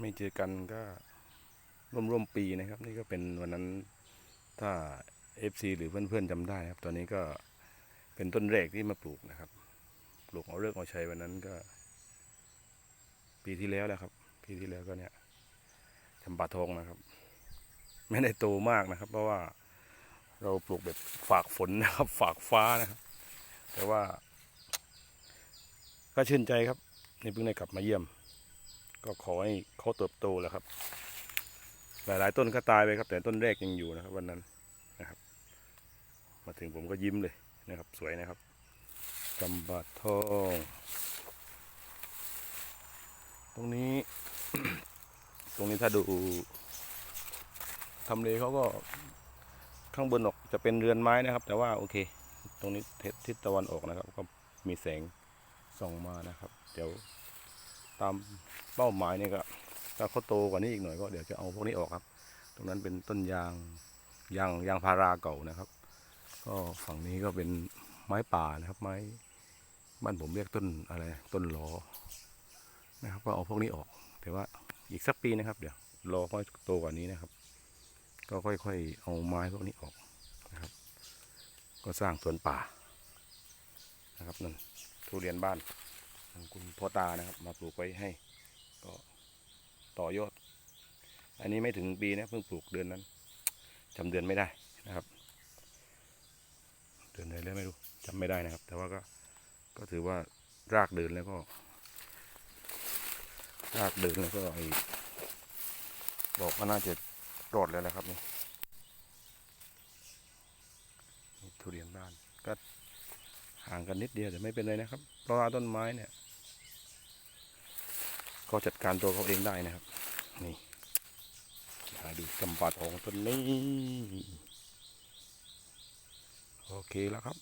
ไม่เจอกันก็ร่วมร่วมปีนะครับ นี่ก็เป็นวันนั้นถ้า FC หรือเพื่อนๆจำได้ครับ ตอนนี้ก็เป็นต้นแรกที่มาปลูกนะครับ ปลูกเอาเลิกษ์เอาชัยวันนั้นก็ ปีที่แล้วแหละครับ ปีที่แล้วก็เนี่ยจำปาทองนะครับ ไม่ได้โตมากนะครับ เพราะว่าเราปลูกแบบฝากฝนนะครับ ฝากฟ้านะครับ แต่ว่า ก็ชื่นใจครับ นี่เพิ่งได้กลับมาเยี่ยม ก็ขอให้เขาเติบโตแหล้วครับ หลายๆต้นก็ตายไปครับ แต่ต้นแรกยังอยู่นะครับ วันนั้นนะครับ มาถึงผมก็ยิ้มเลยนะครับ สวยนะครับจำบาทองตรงนี้ ตรงนี้ถ้าดูทำเลเขาก็ข้างบนออกจะเป็นเรือนไม้นะครับ แต่ว่าโอเค ตรงนี้ทิศตะวันออกนะครับ ก็มีแสงส่องมานะครับ เดี๋ยว ตามเป้าหมายเนี่ยก็ถ้าเขาโตกว่านี้อีกหน่อยก็เดี๋ยวจะเอาพวกนี้ออกครับ ตรงนั้นเป็นต้นยางยางยางพาราเก่านะครับ ก็ฝั่งนี้ก็เป็นไม้ป่านะครับ ไม้บ้านผมเรียกต้นอะไรต้นหลอนะครับ ก็เอาพวกนี้ออก แต่ว่าอีกสักปีนะครับ เดี๋ยวรอค่อยโตกว่านี้นะครับ ก็ค่อยๆเอาไม้พวกนี้ออกนะครับ ก็สร้างสวนป่านะครับนั่นทุเรียนบ้าน ของคุณพ่อตานะครับ มาปลูกไว้ให้ ก็ต่อยอด อันนี้ไม่ถึงปีนะเพิ่งปลูกเดือนนั้นจำเดือนไม่ได้นะครับ เดือนไหนแล้วไม่รู้จำไม่ได้นะครับ แต่ว่าก็ก็ถือว่ารากเดินแล้วก็ รากเดินแล้วก็ไอ้บอกว่าน่าจะรอดแล้วนะครับนี่ทุเรียนบ้านก็ ห่างกันนิดเดียวแต่ไม่เป็นไรนะครับ เพราะว่าต้นไม้เนี่ย ก็จัดการตัวเขาเองได้นะครับ นี่หาดูกำปาทองต้นนี้ โอเคแล้วครับ